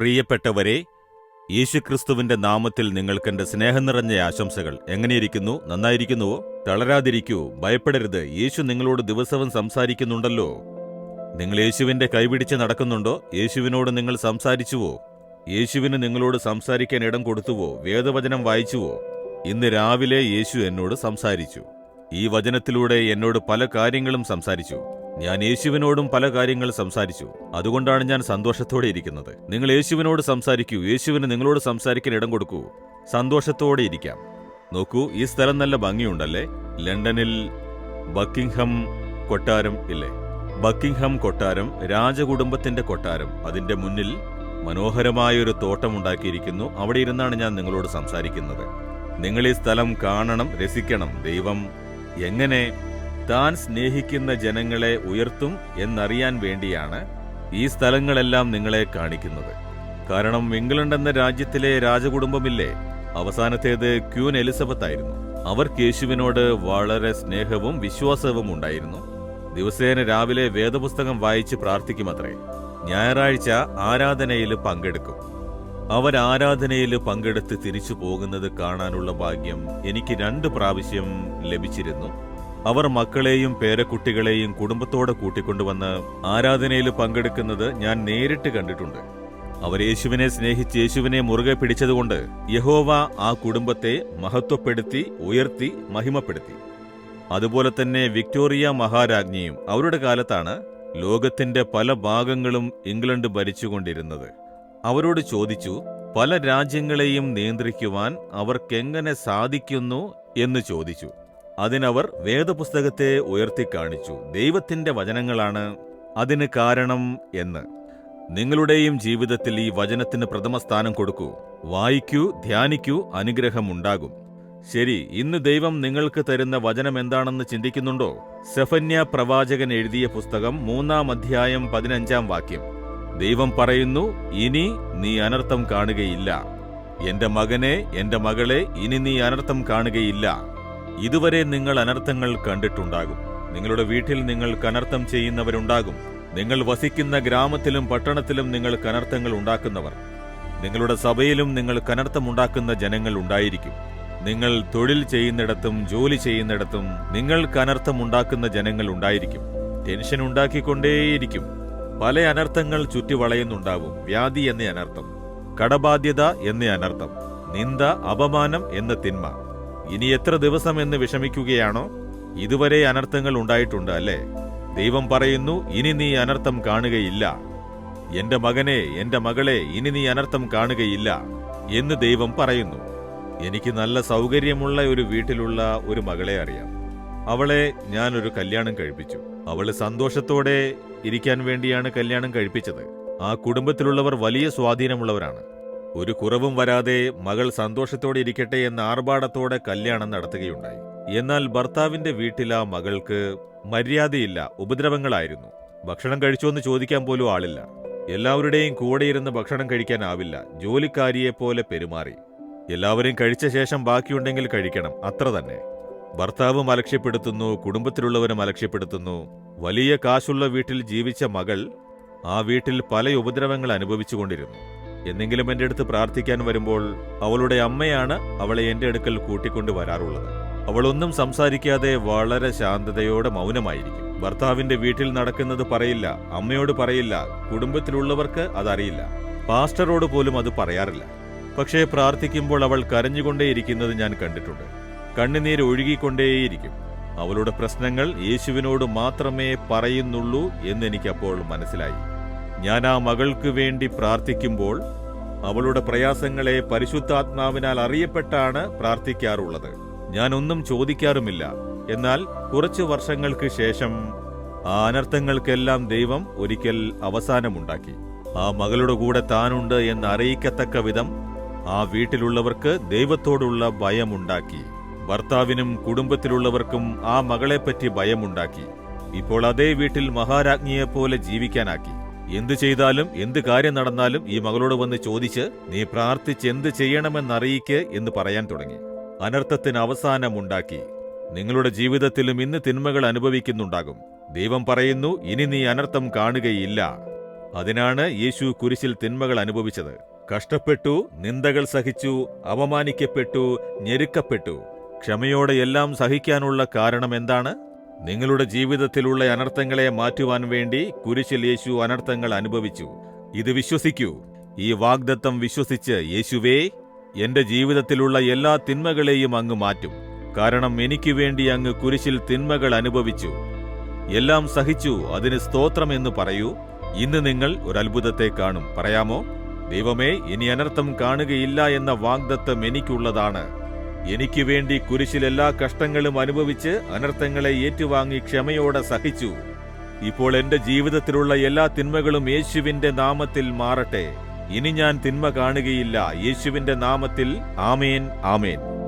പ്രിയപ്പെട്ടവരെ യേശുക്രിസ്തുവിന്റെ നാമത്തിൽ നിങ്ങൾക്കെന്റെ സ്നേഹം നിറഞ്ഞ ആശംസകൾ. എങ്ങനെയിരിക്കുന്നു? നന്നായിരിക്കുന്നുവോ? തളരാതിരിക്കൂ. ഭയപ്പെടരുത്. യേശു നിങ്ങളോട് ദിവസവും സംസാരിക്കുന്നുണ്ടല്ലോ. നിങ്ങൾ യേശുവിന്റെ കൈപിടിച്ച് നടക്കുന്നുണ്ടോ? യേശുവിനോട് നിങ്ങൾ സംസാരിച്ചുവോ? യേശുവിന് നിങ്ങളോട് സംസാരിക്കാൻ ഇടം കൊടുത്തുവോ? വേദവചനം വായിച്ചുവോ? ഇന്ന് രാവിലെ യേശു എന്നോട് സംസാരിച്ചു. ഈ വചനത്തിലൂടെ എന്നോട് പല കാര്യങ്ങളും സംസാരിച്ചു. ഞാൻ യേശുവിനോടും പല കാര്യങ്ങൾ സംസാരിച്ചു. അതുകൊണ്ടാണ് ഞാൻ സന്തോഷത്തോടെ ഇരിക്കുന്നത്. നിങ്ങൾ യേശുവിനോട് സംസാരിക്കൂ. യേശുവിന് നിങ്ങളോട് സംസാരിക്കാൻ ഇടം കൊടുക്കൂ. സന്തോഷത്തോടെ ഇരിക്കാം. നോക്കൂ ഈ സ്ഥലം നല്ല ഭംഗിയുണ്ടല്ലേ? ലണ്ടനിൽ ബക്കിംഗ്ഹാം കൊട്ടാരം ഇല്ലേ? ബക്കിംഗ്ഹാം കൊട്ടാരം രാജകുടുംബത്തിന്റെ കൊട്ടാരം. അതിന്റെ മുന്നിൽ മനോഹരമായ ഒരു തോട്ടം ഉണ്ടാക്കിയിരിക്കുന്നു. അവിടെ ഇരുന്നാണ് ഞാൻ നിങ്ങളോട് സംസാരിക്കുന്നത്. നിങ്ങൾ ഈ സ്ഥലം കാണണം രസിക്കണം. ദൈവം എങ്ങനെ താൻ സ്നേഹിക്കുന്ന ജനങ്ങളെ ഉയർത്തും എന്നറിയാൻ വേണ്ടിയാണ് ഈ സ്ഥലങ്ങളെല്ലാം നിങ്ങളെ കാണിക്കുന്നത്. കാരണം ഇംഗ്ലണ്ട് എന്ന രാജ്യത്തിലെ രാജകുടുംബമില്ലേ അവസാനത്തേത് ക്യൂൻ എലിസബത്ത് ആയിരുന്നു. അവർക്ക് യേശുവിനോട് വളരെ സ്നേഹവും വിശ്വാസവും ഉണ്ടായിരുന്നു. ദിവസേന രാവിലെ വേദപുസ്തകം വായിച്ച് പ്രാർത്ഥിക്കുമത്രേ. ഞായറാഴ്ച ആരാധനയിൽ പങ്കെടുക്കും. അവർ ആരാധനയിൽ പങ്കെടുത്ത് തിരിച്ചു പോകുന്നത് കാണാനുള്ള ഭാഗ്യം എനിക്ക് രണ്ട് പ്രാവശ്യം ലഭിച്ചിരുന്നു. അവർ മക്കളെയും പേരക്കുട്ടികളെയും കുടുംബത്തോടെ കൂട്ടിക്കൊണ്ടുവന്ന് ആരാധനയിൽ പങ്കെടുക്കുന്നത് ഞാൻ നേരിട്ട് കണ്ടിട്ടുണ്ട്. അവർ യേശുവിനെ സ്നേഹിച്ച് യേശുവിനെ മുറുകെ പിടിച്ചതുകൊണ്ട് യഹോവ ആ കുടുംബത്തെ മഹത്വപ്പെടുത്തി ഉയർത്തി മഹിമപ്പെടുത്തി. അതുപോലെ തന്നെ വിക്ടോറിയ മഹാരാജ്ഞിയും അവരുടെ കാലത്താണ് ലോകത്തിന്റെ പല ഭാഗങ്ങളും ഇംഗ്ലണ്ട് ഭരിച്ചുകൊണ്ടിരുന്നത്. അവരോട് ചോദിച്ചു പല രാജ്യങ്ങളെയും നിയന്ത്രിക്കുവാൻ അവർക്കെങ്ങനെ സാധിക്കുന്നു? എന്ന് ചോദിച്ചു. അതിനവർ വേദപുസ്തകത്തെ ഉയർത്തിക്കാണിച്ചു ദൈവത്തിന്റെ വചനങ്ങളാണ് അതിന് കാരണം എന്ന്. നിങ്ങളുടെയും ജീവിതത്തിൽ ഈ വചനത്തിന് പ്രഥമ സ്ഥാനം കൊടുക്കൂ. വായിക്കൂ ധ്യാനിക്കൂ അനുഗ്രഹമുണ്ടാകും ശരി ഇന്ന് ദൈവം നിങ്ങൾക്ക് തരുന്ന വചനം എന്താണെന്ന് ചിന്തിക്കുന്നുണ്ടോ? സെഫന്യ പ്രവാചകൻ എഴുതിയ പുസ്തകം മൂന്നാം അധ്യായം പതിനഞ്ചാം വാക്യം. ദൈവം പറയുന്നു ഇനി നീ അനർത്ഥം കാണുകയില്ല. എന്റെ മകനെ എന്റെ മകളെ ഇനി നീ അനർത്ഥം കാണുകയില്ല. ഇതുവരെ നിങ്ങൾ അനർത്ഥങ്ങൾ കണ്ടിട്ടുണ്ടാകും. നിങ്ങളുടെ വീട്ടിൽ നിങ്ങൾ കനർത്ഥം ചെയ്യുന്നവരുണ്ടാകും. നിങ്ങൾ വസിക്കുന്ന ഗ്രാമത്തിലും പട്ടണത്തിലും നിങ്ങൾ കനർത്ഥങ്ങൾ ഉണ്ടാക്കുന്നവർ. നിങ്ങളുടെ സഭയിലും നിങ്ങൾ കനർത്ഥമുണ്ടാക്കുന്ന ജനങ്ങൾ ഉണ്ടായിരിക്കും. നിങ്ങൾ തൊഴിൽ ചെയ്യുന്നിടത്തും ജോലി ചെയ്യുന്നിടത്തും നിങ്ങൾ കനർത്ഥമുണ്ടാക്കുന്ന ജനങ്ങൾ ഉണ്ടായിരിക്കും. ടെൻഷൻ ഉണ്ടാക്കിക്കൊണ്ടേയിരിക്കും. പല അനർത്ഥങ്ങൾ ചുറ്റിവളയുന്നുണ്ടാവും. വ്യാധി എന്ന അനർത്ഥം. കടബാധ്യത എന്ന അനർത്ഥം. നിന്ദ അപമാനം എന്ന തിന്മ. ഇനി എത്ര ദിവസം എന്ന് വിഷമിക്കുകയാണോ? ഇതുവരെ അനർത്ഥങ്ങൾ ഉണ്ടായിട്ടുണ്ട് അല്ലേ? ദൈവം പറയുന്നു ഇനി നീ അനർത്ഥം കാണുകയില്ല. എന്റെ മകനെ എന്റെ മകളെ ഇനി നീ അനർത്ഥം കാണുകയില്ല എന്ന് ദൈവം പറയുന്നു. എനിക്ക് നല്ല സൗകര്യമുള്ള ഒരു വീട്ടിലുള്ള ഒരു മകളെ അറിയാം. അവളെ ഞാനൊരു കല്യാണം കഴിപ്പിച്ചു. അവൾ സന്തോഷത്തോടെ ഇരിക്കാൻ വേണ്ടിയാണ് കല്യാണം കഴിപ്പിച്ചത്. ആ കുടുംബത്തിലുള്ളവർ വലിയ സ്വാധീനമുള്ളവരാണ്. ഒരു കുറവും വരാതെ മകൾ സന്തോഷത്തോടെ ഇരിക്കട്ടെ എന്ന ആർഭാടത്തോടെ കല്യാണം നടത്തുകയുണ്ടായി. എന്നാൽ ഭർത്താവിന്റെ വീട്ടിൽ മകൾക്ക് മര്യാദയില്ല ഉപദ്രവങ്ങളായിരുന്നു. ഭക്ഷണം കഴിച്ചോ എന്ന് ചോദിക്കാൻ പോലും ആളില്ല. എല്ലാവരുടെയും കൂടെയിരുന്ന് ഭക്ഷണം കഴിക്കാനാവില്ല ജോലിക്കാരിയെ പോലെ പെരുമാറി. എല്ലാവരും കഴിച്ച ശേഷം ബാക്കിയുണ്ടെങ്കിൽ കഴിക്കണം അത്ര തന്നെ. ഭർത്താവും അലക്ഷ്യപ്പെടുത്തുന്നു കുടുംബത്തിലുള്ളവരും അലക്ഷ്യപ്പെടുത്തുന്നു. വലിയ കാശുള്ള വീട്ടിൽ ജീവിച്ച മകൾ ആ വീട്ടിൽ പല ഉപദ്രവങ്ങൾ അനുഭവിച്ചുകൊണ്ടിരുന്നു. എന്നെങ്കിലും എന്റെ അടുത്ത് പ്രാർത്ഥിക്കാൻ വരുമ്പോൾ അവളുടെ അമ്മയാണ് അവളെ എന്റെ അടുക്കൽ കൂട്ടിക്കൊണ്ടു വരാറുള്ളത്. അവളൊന്നും സംസാരിക്കാതെ വളരെ ശാന്തതയോടെ മൗനമായിരിക്കും. ഭർത്താവിന്റെ വീട്ടിൽ നടക്കുന്നത് പറയില്ല അമ്മയോട് പറയില്ല കുടുംബത്തിലുള്ളവർക്ക് അതറിയില്ല. പാസ്റ്ററോട് പോലും അത് പറയാറില്ല. പക്ഷേ പ്രാർത്ഥിക്കുമ്പോൾ അവൾ കരഞ്ഞുകൊണ്ടേയിരിക്കുന്നത് ഞാൻ കണ്ടിട്ടുണ്ട്. കണ്ണുനീര് ഒഴുകിക്കൊണ്ടേയിരിക്കും. അവളുടെ പ്രശ്നങ്ങൾ യേശുവിനോട് മാത്രമേ പറയുന്നുള്ളൂ എന്നെനിക്കപ്പോൾ മനസ്സിലായി. ഞാൻ ആ മകൾക്ക് വേണ്ടി പ്രാർത്ഥിക്കുമ്പോൾ അവളുടെ പ്രയാസങ്ങളെ പരിശുദ്ധാത്മാവിനാൽ അറിയപ്പെട്ടാണ് പ്രാർത്ഥിക്കാറുള്ളത്. ഞാൻ ഒന്നും ചോദിക്കാറുമില്ല. എന്നാൽ കുറച്ചു വർഷങ്ങൾക്ക് ശേഷം ആ അനർത്ഥങ്ങൾക്കെല്ലാം ദൈവം ഒരിക്കൽ അവസാനമുണ്ടാക്കി. ആ മകളുടെ കൂടെ താനുണ്ട് എന്ന് അറിയിക്കത്തക്ക വിധം ആ വീട്ടിലുള്ളവർക്ക് ദൈവത്തോടുള്ള ഭയമുണ്ടാക്കി. ഭർത്താവിനും കുടുംബത്തിലുള്ളവർക്കും ആ മകളെപ്പറ്റി ഭയമുണ്ടാക്കി. ഇപ്പോൾ അതേ വീട്ടിൽ മഹാരാജ്ഞിയെപ്പോലെ ജീവിക്കാനാക്കി. എന്തു ചെയ്താലും എന്ത് കാര്യം നടന്നാലും ഈ മകളോട് വന്ന് ചോദിച്ച് നീ പ്രാർത്ഥിച്ച് എന്ത് ചെയ്യണമെന്നറിയിക്ക് എന്ന് പറയാൻ തുടങ്ങി. അനർത്ഥത്തിന് അവസാനമുണ്ടാക്കി. നിങ്ങളുടെ ജീവിതത്തിലും ഇന്ന് തിന്മകൾ അനുഭവിക്കുന്നുണ്ടാകും. ദൈവം പറയുന്നു ഇനി നീ അനർത്ഥം കാണുകയില്ല. അതിനാണ് യേശു കുരിശിൽ തിന്മകൾ അനുഭവിച്ചത്. കഷ്ടപ്പെട്ടു നിന്ദകൾ സഹിച്ചു അവമാനിക്കപ്പെട്ടു ഞെരുക്കപ്പെട്ടു. ക്ഷമയോടെ എല്ലാം സഹിക്കാനുള്ള കാരണം എന്താണ്? നിങ്ങളുടെ ജീവിതത്തിലുള്ള അനർത്ഥങ്ങളെ മാറ്റുവാൻ വേണ്ടി കുരിശിൽ യേശു അനർത്ഥങ്ങൾ അനുഭവിച്ചു. ഇത് വിശ്വസിക്കൂ. ഈ വാഗ്ദത്തം വിശ്വസിച്ച് യേശുവേ എന്റെ ജീവിതത്തിലുള്ള എല്ലാ തിന്മകളെയും അങ്ങ് മാറ്റും. കാരണം എനിക്ക് വേണ്ടി അങ്ങ് കുരിശിൽ തിന്മകൾ അനുഭവിച്ചു. എല്ലാം സഹിച്ചു അതിന് സ്തോത്രം എന്ന് പറയൂ. ഇന്ന് നിങ്ങൾ ഒരു അത്ഭുതത്തെ കാണും. പറയാമോ? ദൈവമേ ഇനി അനർത്ഥം കാണുകയില്ല എന്ന വാഗ്ദത്തം എനിക്കുള്ളതാണ്. എനിക്ക് വേണ്ടി കുരിശിൽ എല്ലാ കഷ്ടങ്ങളും അനുഭവിച്ച് അനർത്ഥങ്ങളെ ഏറ്റുവാങ്ങി ക്ഷമയോടെ സഹിച്ചു. ഇപ്പോൾ എന്റെ ജീവിതത്തിലുള്ള എല്ലാ തിന്മകളും യേശുവിന്റെ നാമത്തിൽ മാറട്ടെ. ഇനി ഞാൻ തിന്മ കാണുകയില്ല. യേശുവിന്റെ നാമത്തിൽ ആമേൻ ആമേൻ.